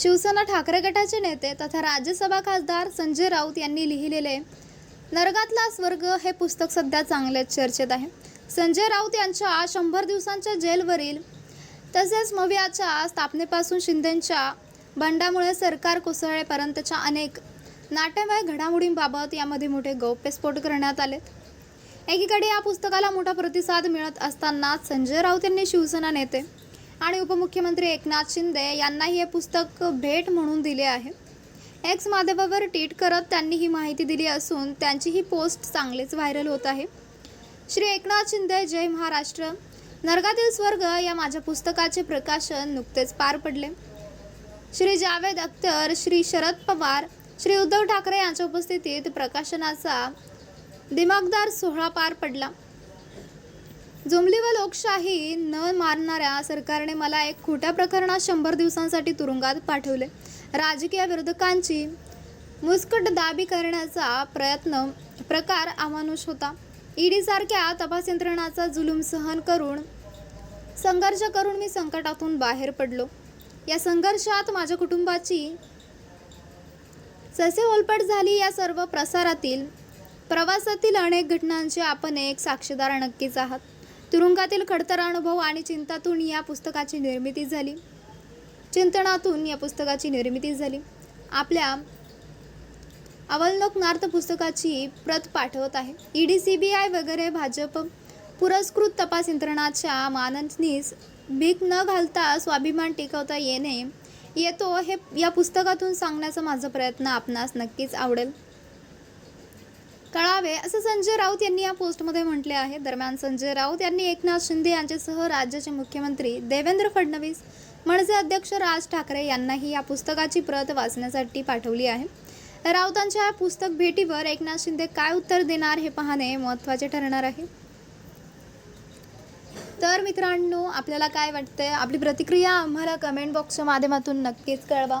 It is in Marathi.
शिवसेना ठाकरे गटाचे नेते तथा राज्यसभा खासदार संजय राऊत यांनी लिहिलेले नरगातला स्वर्ग हे पुस्तक सध्या चांगल्याच चर्चेत आहे. संजय राऊत यांच्या शंभर दिवसांच्या जेलवरील तसेच मवियाच्या स्थापनेपासून शिंदेंच्या बंडामुळे सरकार कोसळेपर्यंतच्या अनेक नाट्यमय घडामोडींबाबत यामध्ये मोठे गौप्यस्फोट करण्यात आलेत एकीकडे या पुस्तकाला मोठा प्रतिसाद मिळत असतानाच संजय राऊत यांनी शिवसेना नेते आणि उपमुख्यमंत्री एकनाथ शिंदे यांनाही हे पुस्तक भेट म्हणून दिले आहे. एक्स माध्यमावर ट्विट करत त्यांनी ही माहिती दिली असून त्यांची ही पोस्ट चांगलीच व्हायरल होत आहे. श्री एकनाथ शिंदे जय महाराष्ट्र. नरकातील स्वर्ग या माझ्या पुस्तकाचे प्रकाशन नुकतेच पार पडले. श्री जावेद अख्तर श्री शरद पवार श्री उद्धव ठाकरे यांच्या उपस्थितीत प्रकाशनाचा दिमागदार सोहळा पार पडला. जुमली व लोकशाही न मारणाऱ्या सरकारने मला एक खोट्या प्रकरणात शंभर दिवसांसाठी तुरुंगात पाठवले. राजकीय विरोधकांची मुस्कट दाबी करण्याचा प्रयत्न प्रकार अमानुष होता. ईडी सारख्या तपास यंत्रणाचा जुलूम सहन करून संघर्ष करून मी संकटातून बाहेर पडलो. या संघर्षात माझ्या कुटुंबाची ससे ओलपट झाली. या सर्व प्रसारातील प्रवासातील अनेक घटनांचे आपण एक साक्षीदार नक्कीच आहात. तुरुंगातील खडतर अनुभव आणि चिंतातून या पुस्तकाची निर्मिती झाली. चिंतनातून या पुस्तकाची निर्मिती झाली. आपल्या अवलोकनार्थ पुस्तकाची प्रत पाठवत आहे. E D C B I वगैरे भाजप पुरस्कृत तपास यंत्रणाच्या माननीस भीक न घालता स्वाभिमान टिकवता येणे येतो हे या पुस्तकातून सांगण्याचा माझा प्रयत्न आपणास नक्कीच आवडेल. कळावे असं संजय राऊत यांनी या पोस्टमध्ये म्हटले आहे. दरम्यान संजय राऊत यांनी एकनाथ शिंदे यांच्यासह राज्याचे मुख्यमंत्री देवेंद्र फडणवीस मनसे अध्यक्ष राज ठाकरे यांनाही या पुस्तकाची प्रत वाचण्यासाठी पाठवली आहे. राऊतांच्या या पुस्तक भेटीवर एकनाथ शिंदे काय उत्तर देणार हे पाहणे महत्त्वाचे ठरणार आहे. तर मित्रांनो आपल्याला काय वाटतंय? आपली प्रतिक्रिया आम्हाला कमेंट बॉक्सच्या माध्यमातून नक्कीच कळवा.